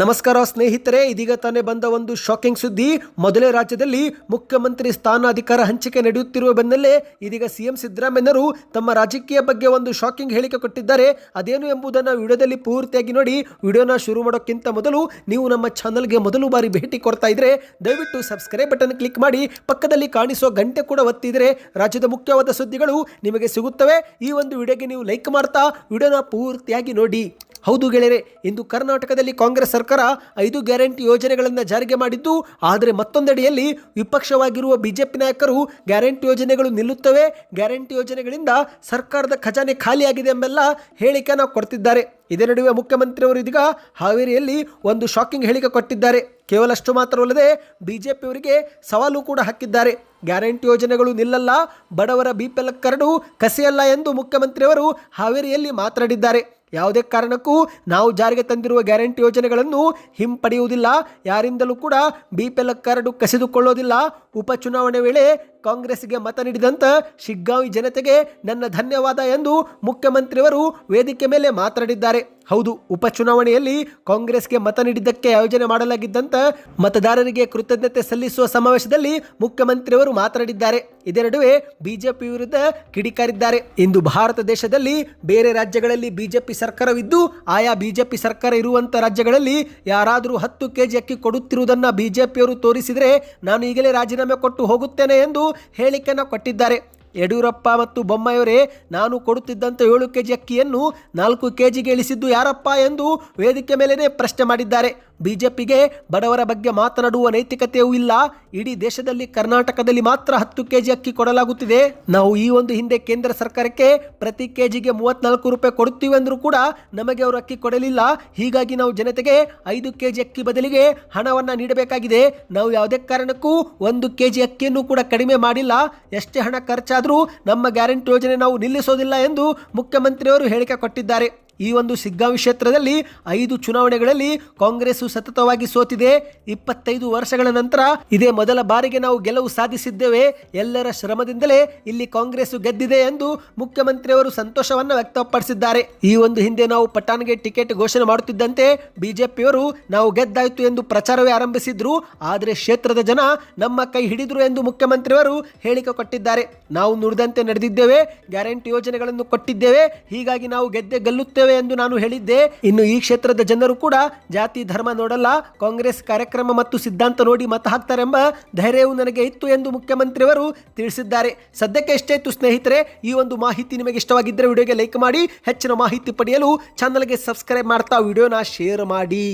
ನಮಸ್ಕಾರ ಸ್ನೇಹಿತರೆ, ಇದೀಗ ತಾನೇ ಬಂದ ಒಂದು ಶಾಕಿಂಗ್ ಸುದ್ದಿ. ಮೊದಲೇ ರಾಜ್ಯದಲ್ಲಿ ಮುಖ್ಯಮಂತ್ರಿ ಸ್ಥಾನ ಅಧಿಕಾರ ಹಂಚಿಕೆ ನಡೆಯುತ್ತಿರುವ ಬೆನ್ನಲ್ಲೇ ಇದೀಗ ಸಿಎಂ ಸಿದ್ದರಾಮಯ್ಯರು ತಮ್ಮ ರಾಜಕೀಯ ಬಗ್ಗೆ ಒಂದು ಶಾಕಿಂಗ್ ಹೇಳಿಕೆ ಕೊಟ್ಟಿದ್ದಾರೆ. ಅದೇನು ಎಂಬುದನ್ನು ವಿಡಿಯೋದಲ್ಲಿ ಪೂರ್ತಿಯಾಗಿ ನೋಡಿ. ವಿಡಿಯೋನ ಶುರು ಮಾಡೋಕ್ಕಿಂತ ಮೊದಲು ನೀವು ನಮ್ಮ ಚಾನಲ್ಗೆ ಮೊದಲು ಬಾರಿ ಭೇಟಿ ಕೊಡ್ತಾ ಇದ್ರೆ, ದಯವಿಟ್ಟು ಸಬ್ಸ್ಕ್ರೈಬ್ ಬಟನ್ ಕ್ಲಿಕ್ ಮಾಡಿ. ಪಕ್ಕದಲ್ಲಿ ಕಾಣಿಸೋ ಗಂಟೆ ಕೂಡ ಒತ್ತಿದ್ರೆ ರಾಜ್ಯದ ಮುಖ್ಯವಾದ ಸುದ್ದಿಗಳು ನಿಮಗೆ ಸಿಗುತ್ತವೆ. ಈ ಒಂದು ವಿಡಿಯೋಗೆ ನೀವು ಲೈಕ್ ಮಾಡ್ತಾ, ವಿಡಿಯೋನ ಪೂರ್ತಿಯಾಗಿ ನೋಡಿ. ಹೌದು ಗೆಳೆಯರೆ, ಇಂದು ಕರ್ನಾಟಕದಲ್ಲಿ ಕಾಂಗ್ರೆಸ್ ಸರ್ಕಾರ ಐದು ಗ್ಯಾರಂಟಿ ಯೋಜನೆಗಳನ್ನು ಜಾರಿಗೆ ಮಾಡಿದ್ದು, ಆದರೆ ಮತ್ತೊಂದೆಡೆಯಲ್ಲಿ ವಿಪಕ್ಷವಾಗಿರುವ ಬಿಜೆಪಿ ನಾಯಕರು ಗ್ಯಾರಂಟಿ ಯೋಜನೆಗಳು ನಿಲ್ಲುತ್ತವೆ, ಗ್ಯಾರಂಟಿ ಯೋಜನೆಗಳಿಂದ ಸರ್ಕಾರದ ಖಜಾನೆ ಖಾಲಿಯಾಗಿದೆ ಎಂಬೆಲ್ಲ ಹೇಳಿಕೆಯನ್ನು ಕೊಡ್ತಿದ್ದಾರೆ. ಇದೇ ನಡುವೆ ಮುಖ್ಯಮಂತ್ರಿಯವರು ಇದೀಗ ಹಾವೇರಿಯಲ್ಲಿ ಒಂದು ಶಾಕಿಂಗ್ ಹೇಳಿಕೆ ಕೊಟ್ಟಿದ್ದಾರೆ. ಕೇವಲಷ್ಟು ಮಾತ್ರವಲ್ಲದೆ ಬಿಜೆಪಿಯವರಿಗೆ ಸವಾಲು ಕೂಡ ಹಾಕಿದ್ದಾರೆ. ಗ್ಯಾರಂಟಿ ಯೋಜನೆಗಳು ನಿಲ್ಲಲ್ಲ, ಬಡವರ ಬಿಪಿಎಲ್ ಕರಡು ಕಸಿಯಲ್ಲ ಎಂದು ಮುಖ್ಯಮಂತ್ರಿಯವರು ಹಾವೇರಿಯಲ್ಲಿ ಮಾತನಾಡಿದ್ದಾರೆ. ಯಾವುದೇ ಕಾರಣಕ್ಕೂ ನಾವು ಜಾರಿಗೆ ತಂದಿರುವ ಗ್ಯಾರಂಟಿ ಯೋಜನೆಗಳನ್ನು ಹಿಂಪಡೆಯುವುದಿಲ್ಲ. ಯಾರಿಂದಲೂ ಕೂಡ ಬಿ ಪಿ ಎಲ್ ಕಾರ್ಡು ಕಸಿದುಕೊಳ್ಳೋದಿಲ್ಲ. ಉಪಚುನಾವಣೆ ವೇಳೆ ಕಾಂಗ್ರೆಸ್ಗೆ ಮತ ನೀಡಿದಂಥ ಶಿಗ್ಗಾಂವಿ ಜನತೆಗೆ ನನ್ನ ಧನ್ಯವಾದ ಎಂದು ಮುಖ್ಯಮಂತ್ರಿಯವರು ವೇದಿಕೆ ಮೇಲೆ ಮಾತನಾಡಿದ್ದಾರೆ. ಹೌದು, ಉಪಚುನಾವಣೆಯಲ್ಲಿ ಕಾಂಗ್ರೆಸ್ಗೆ ಮತ ನೀಡಿದ್ದಕ್ಕೆ ಆಯೋಜನೆ ಮಾಡಲಾಗಿದ್ದಂಥ ಮತದಾರರಿಗೆ ಕೃತಜ್ಞತೆ ಸಲ್ಲಿಸುವ ಸಮಾವೇಶದಲ್ಲಿ ಮುಖ್ಯಮಂತ್ರಿಯವರು ಮಾತನಾಡಿದ್ದಾರೆ. ಇದೇ ನಡುವೆ ಬಿಜೆಪಿ ವಿರುದ್ಧ ಕಿಡಿಕಾರಿದ್ದಾರೆ. ಇಂದು ಭಾರತ ದೇಶದಲ್ಲಿ ಬೇರೆ ರಾಜ್ಯಗಳಲ್ಲಿ ಬಿಜೆಪಿ ಸರ್ಕಾರವಿದ್ದು, ಆಯಾ ಬಿಜೆಪಿ ಸರ್ಕಾರ ಇರುವಂಥ ರಾಜ್ಯಗಳಲ್ಲಿ ಯಾರಾದರೂ ಹತ್ತು ಕೆಜಿ ಅಕ್ಕಿ ಕೊಡುತ್ತಿರುವುದನ್ನು ಬಿಜೆಪಿಯವರು ತೋರಿಸಿದರೆ ನಾನು ಈಗಲೇ ರಾಜೀನಾಮೆ ಕೊಟ್ಟು ಹೋಗುತ್ತೇನೆ ಎಂದು ಹೇಳಿಕೆಯನ್ನು ಕೊಟ್ಟಿದ್ದಾರೆ. ಯಡಿಯೂರಪ್ಪ ಮತ್ತು ಬೊಮ್ಮಾಯಿಯವರೇ, ನಾನು ಕೊಡುತ್ತಿದ್ದಂಥ ಏಳು ಕೆಜಿ ಅಕ್ಕಿಯನ್ನು ನಾಲ್ಕು ಕೆಜಿಗೆ ಇಳಿಸಿದ್ದು ಯಾರಪ್ಪ ಎಂದು ವೇದಿಕೆ ಮೇಲೇ ಪ್ರಶ್ನೆ ಮಾಡಿದ್ದಾರೆ. ಬಿಜೆಪಿಗೆ ಬಡವರ ಬಗ್ಗೆ ಮಾತನಾಡುವ ನೈತಿಕತೆಯೂ ಇಲ್ಲ. ಇಡೀ ದೇಶದಲ್ಲಿ ಕರ್ನಾಟಕದಲ್ಲಿ ಮಾತ್ರ ಹತ್ತು ಕೆಜಿ ಅಕ್ಕಿ ಕೊಡಲಾಗುತ್ತಿದೆ. ನಾವು ಈ ಒಂದು ಹಿಂದೆ ಕೇಂದ್ರ ಸರ್ಕಾರಕ್ಕೆ ಪ್ರತಿ ಕೆಜಿಗೆ ಮೂವತ್ನಾಲ್ಕು ರೂಪಾಯಿ ಕೊಡುತ್ತೀವಿ ಅಂದರೂ ಕೂಡ ನಮಗೆ ಅವರು ಅಕ್ಕಿ ಕೊಡಲಿಲ್ಲ. ಹೀಗಾಗಿ ನಾವು ಜನತೆಗೆ ಐದು ಕೆಜಿ ಅಕ್ಕಿ ಬದಲಿಗೆ ಹಣವನ್ನು ನೀಡಬೇಕಾಗಿದೆ. ನಾವು ಯಾವುದೇ ಕಾರಣಕ್ಕೂ ಒಂದು ಕೆಜಿ ಅಕ್ಕಿಯನ್ನು ಕೂಡ ಕಡಿಮೆ ಮಾಡಿಲ್ಲ. ಎಷ್ಟೇ ಹಣ ಖರ್ಚಾದರೂ ನಮ್ಮ ಗ್ಯಾರಂಟಿ ಯೋಜನೆ ನಾವು ನಿಲ್ಲಿಸೋದಿಲ್ಲ ಎಂದು ಮುಖ್ಯಮಂತ್ರಿಯವರು ಹೇಳಿಕೆ ಕೊಟ್ಟಿದ್ದಾರೆ. ಈ ಒಂದು ಸಿಗ್ಗಾಂವಿ ಕ್ಷೇತ್ರದಲ್ಲಿ ಐದು ಚುನಾವಣೆಗಳಲ್ಲಿ ಕಾಂಗ್ರೆಸ್ ಸತತವಾಗಿ ಸೋತಿದೆ. ಇಪ್ಪತ್ತೈದು ವರ್ಷಗಳ ನಂತರ ಇದೇ ಮೊದಲ ಬಾರಿಗೆ ನಾವು ಗೆಲುವು ಸಾಧಿಸಿದ್ದೇವೆ. ಎಲ್ಲರ ಶ್ರಮದಿಂದಲೇ ಇಲ್ಲಿ ಕಾಂಗ್ರೆಸ್ ಗೆದ್ದಿದೆ ಎಂದು ಮುಖ್ಯಮಂತ್ರಿಯವರು ಸಂತೋಷವನ್ನು ವ್ಯಕ್ತಪಡಿಸಿದ್ದಾರೆ. ಈ ಒಂದು ಹಿಂದೆ ನಾವು ಪಠಾಣ್ಗೆ ಟಿಕೆಟ್ ಘೋಷಣೆ ಮಾಡುತ್ತಿದ್ದಂತೆ ಬಿಜೆಪಿಯವರು ನಾವು ಗೆದ್ದಾಯಿತು ಎಂದು ಪ್ರಚಾರವೇ ಆರಂಭಿಸಿದ್ರು. ಆದರೆ ಕ್ಷೇತ್ರದ ಜನ ನಮ್ಮ ಕೈ ಹಿಡಿದ್ರು ಎಂದು ಮುಖ್ಯಮಂತ್ರಿಯವರು ಹೇಳಿಕೆ ಕೊಟ್ಟಿದ್ದಾರೆ. ನಾವು ನುಡಿದಂತೆ ನಡೆದಿದ್ದೇವೆ, ಗ್ಯಾರಂಟಿ ಯೋಜನೆಗಳನ್ನು ಕೊಟ್ಟಿದ್ದೇವೆ. ಹೀಗಾಗಿ ನಾವು ಗೆದ್ದೆ ಗೆಲ್ಲುತ್ತೇವೆ. ಎಂದು ನಾನು ಹೇಳಿದ್ದೆ. ಇನ್ನು ಈ ಕ್ಷೇತ್ರದ ಜನರು ಕೂಡ ಜಾತಿ, ಧರ್ಮ ನೋಡಲ್ಲ. ಕಾಂಗ್ರೆಸ್ ಕಾರ್ಯಕ್ರಮ ಮತ್ತು ಸಿದ್ಧಾಂತ ನೋಡಿ ಮತ ಹಾಕ್ತಾರೆಂಬ ಧೈರ್ಯವು ನನಗೆ ಇತ್ತು ಎಂದು ಮುಖ್ಯಮಂತ್ರಿಯವರು ತಿಳಿಸಿದ್ದಾರೆ. ಸದ್ಯಕ್ಕೆ ಎಷ್ಟೇ ಇತ್ತು ಸ್ನೇಹಿತರೆ, ಈ ಒಂದು ಮಾಹಿತಿ ನಿಮಗೆ ಇಷ್ಟವಾಗಿದ್ದರೆ ವಿಡಿಯೋಗೆ ಲೈಕ್ ಮಾಡಿ, ಹೆಚ್ಚಿನ ಮಾಹಿತಿ ಪಡೆಯಲು ಚಾನಲ್ಗೆ ಸಬ್ಸ್ಕ್ರೈಬ್ ಮಾಡ್ತಾ ವಿಡಿಯೋನ ಶೇರ್ ಮಾಡಿ.